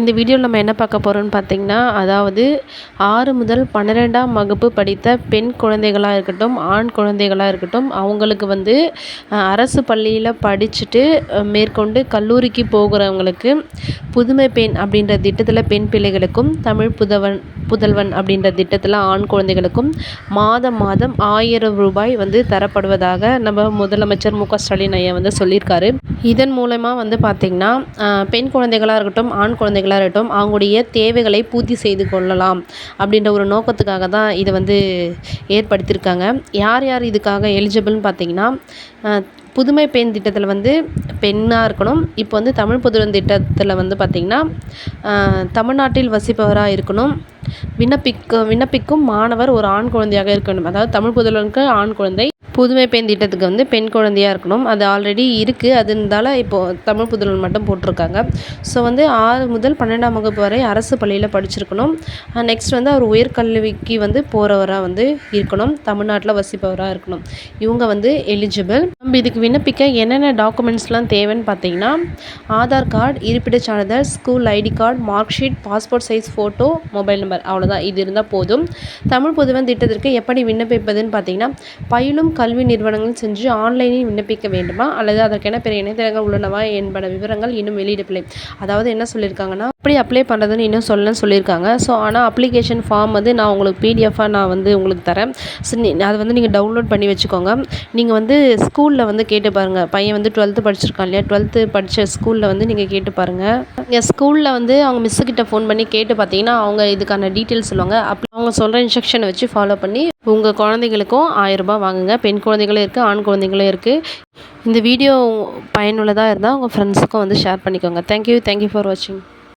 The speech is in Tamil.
இந்த வீடியோவில் நம்ம என்ன பார்க்க போகிறோம்னு பார்த்தீங்கன்னா அதாவது ஆறு முதல் பன்னிரெண்டாம் வகுப்பு படித்த பெண் குழந்தைகளாக இருக்கட்டும் ஆண் குழந்தைகளாக இருக்கட்டும் அவங்களுக்கு வந்து அரசு பள்ளியில் படிச்சுட்டு மேற்கொண்டு கல்லூரிக்கு போகிறவங்களுக்கு புதுமை பெண் அப்படின்ற திட்டத்தில் பெண் பிள்ளைகளுக்கும் தமிழ் புதவன் புதல்வன் அப்படின்ற திட்டத்தில் ஆண் குழந்தைகளுக்கும் மாதம் மாதம் ஆயிரம் ரூபாய் வந்து தரப்படுவதாக நம்ம முதலமைச்சர் மு க ஸ்டாலின் ஐயா வந்து சொல்லியிருக்காரு. இதன் மூலமாக வந்து பார்த்திங்கன்னா பெண் குழந்தைகளாக இருக்கட்டும் ஆண் குழந்தைகள் குழந்தைகளாக இருக்கட்டும் அவங்களுடைய தேவைகளை பூர்த்தி செய்து கொள்ளலாம் அப்படின்ற ஒரு நோக்கத்துக்காக தான் இதை வந்து ஏற்படுத்தியிருக்காங்க. யார் யார் இதுக்காக எலிஜிபிள்னு பார்த்திங்கன்னா புதுமை பெண் திட்டத்தில் வந்து பெண்ணாக இருக்கணும். இப்போ வந்து தமிழ் புதுவன் திட்டத்தில் வந்து பார்த்திங்கன்னா தமிழ்நாட்டில் வசிப்பவராக இருக்கணும். விண்ணப்பிக்க விண்ணப்பிக்கும் மாணவர் ஒரு ஆண் குழந்தையாக இருக்கணும். அதாவது தமிழ் புதல்வனுக்கு ஆண் குழந்தை. புதுமை பெண் திட்டத்துக்கு வந்து பெண் குழந்தையாக இருக்கணும். அது ஆல்ரெடி இருக்குது அது இருந்தால இப்போது தமிழ் புதல்வன் மட்டும் போட்டிருக்காங்க. ஸோ வந்து ஆறு முதல் பன்னெண்டாம் வகுப்பு வரை அரசு பள்ளியில் படிச்சிருக்கணும். நெக்ஸ்ட் வந்து அவர் உயர்கல்விக்கு வந்து போகிறவராக வந்து இருக்கணும். தமிழ்நாட்டில் வசிப்பவராக இருக்கணும். இவங்க வந்து எலிஜிபிள் நம்ம இதுக்கு விண்ணப்பிக்க என்னென்ன டாக்குமெண்ட்ஸ்லாம் தேவைன்னு பார்த்தீங்கன்னா ஆதார் கார்டு இருப்பிடச் சான்றிதழ் school ID card mark sheet passport size photo mobile number அவ்வளோதான் இது இருந்தால் போதும். தமிழ் புதுவன் திட்டத்திற்கு எப்படி விண்ணப்பிப்பதுன்னு பார்த்தீங்கன்னா பயிலும் கல்வி நிறுவனங்கள் சென்று ஆன்லைனில் விண்ணப்பிக்க வேண்டுமா? அல்லது அதற்கென பிற இணையதளங்கள் உள்ளனவா என்பன விவரங்கள் இன்னும் வெளியிடவில்லை. அதாவது என்ன சொல்லியிருக்காங்கன்னா எப்படி அப்ளை பண்ணுறதுன்னு இன்னும் சொல்லணும்னு சொல்லியிருக்காங்க. ஸோ ஆனால் அப்ளிகேஷன் ஃபார்ம் வந்து நான் உங்களுக்கு பிடிஎஃபாக நான் வந்து உங்களுக்கு தரேன். ஸோ அதை வந்து நீங்கள் டவுன்லோட் பண்ணி வச்சுக்கோங்க. நீங்கள் வந்து ஸ்கூலில் வந்து கேட்டு பாருங்கள் பையன் வந்து டுவெல்த்து படிச்சிருக்கான் இல்லையா? டுவெல்த்து படித்த ஸ்கூலில் வந்து நீங்கள் கேட்டு பாருங்கள் நீங்கள் ஸ்கூலில் வந்து அவங்க மிஸ்ஸுக்கிட்ட ஃபோன் பண்ணி கேட்டு பார்த்தீங்கன்னா அவங்க இதுக்கான டீட்டெயில்ஸ் சொல்லுவாங்க. அப்போ அவங்க சொல்கிற இன்ஸ்ட்ரக்ஷனை வச்சு ஃபாலோ பண்ணி உங்கள் குழந்தைகளுக்கும் ஆயிரரூபா வாங்குங்க. பெண் குழந்தைகளும் இருக்குது ஆண் குழந்தைங்களும் இருக்குது இந்த வீடியோ பயனுள்ளதாக இருந்தால் உங்கள் ஃப்ரெண்ட்ஸுக்கும் வந்து ஷேர் பண்ணிக்கோங்க. தேங்க்யூ தேங்க்யூ ஃபார் வாட்சிங்